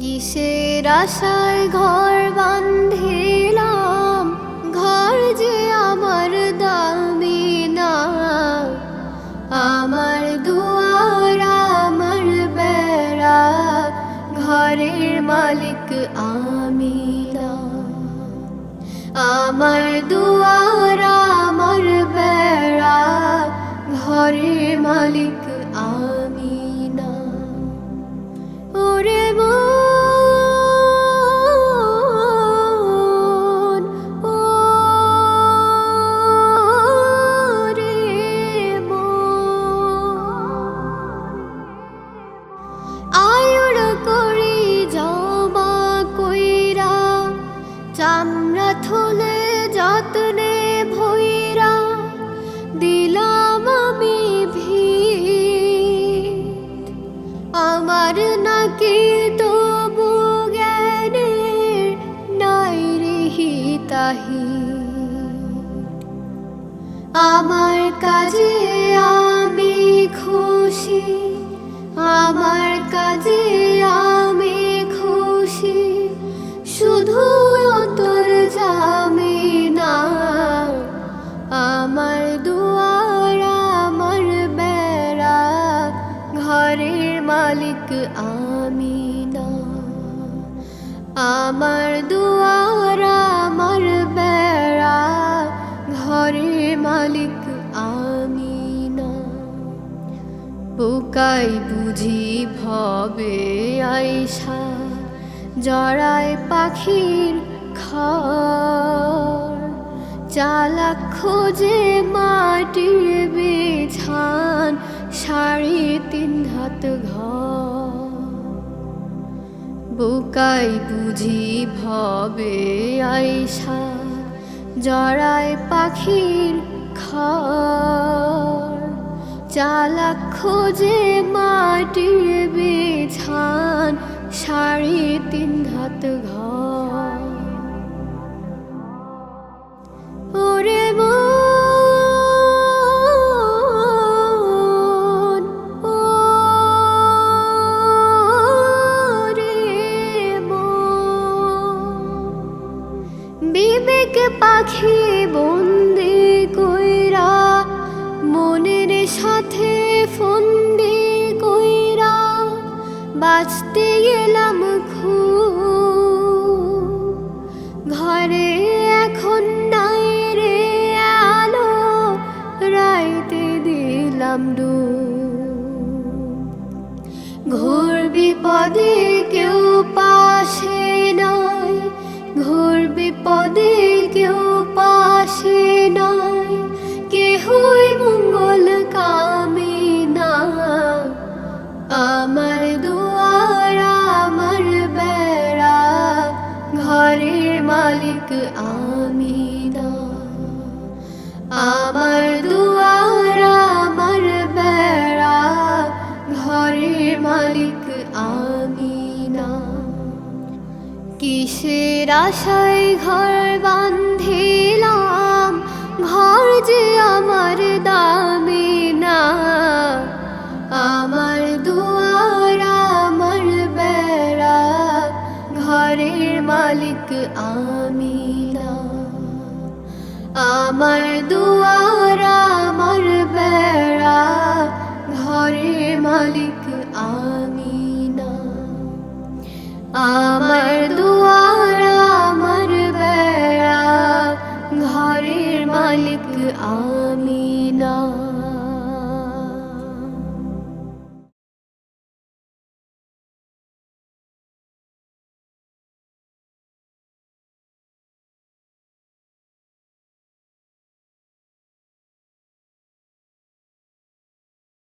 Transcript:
কিসের আশায় ঘর বান্ধিলাম ঘর যে আমার দামি না। আমার দুয়ার, আমার বেড়া, ঘরের মালিক আমি না। আমার দুয়ার, আমার বেড়া, ঘরের মালিক আমি না। ওরে মন আমার নাকি তবু জ্ঞানের নাই রেহি তাহি আমার কাজে আমি খুশি আমার কাজে আমি না আমার দুয়ার, আমার বেড়া, ঘরের মালিক আমি না পোকাই বুঝি ভবে আইসা জড়ায় পাখির খড়। চালাক খোঁজে মাটির বিছান সাড়ে তিন হাত ঘর। বুকাই বুঝি ভবে আইসা জড়ায় পাখির খড় চালাক খোঁজে মাটির বিছান সাড়ে তিন হাত ঘর। দিলাম ডু ঘোর বিপদে কেউ পাশে নয় ঘোর বিপদে কেউ পাশে নয় কেহই মঙ্গল কামে না। আমার দুয়ার, আমার বেড়া, ঘরের মালিক আমি না। আমার দুয়ার মালিক আমি না কিসের আশায় ঘর বান্ধিলাম ঘর যে আমার দামি না। আমার দুয়ার, আমার বেড়া, ঘরের মালিক আমি না আমার দুয়ার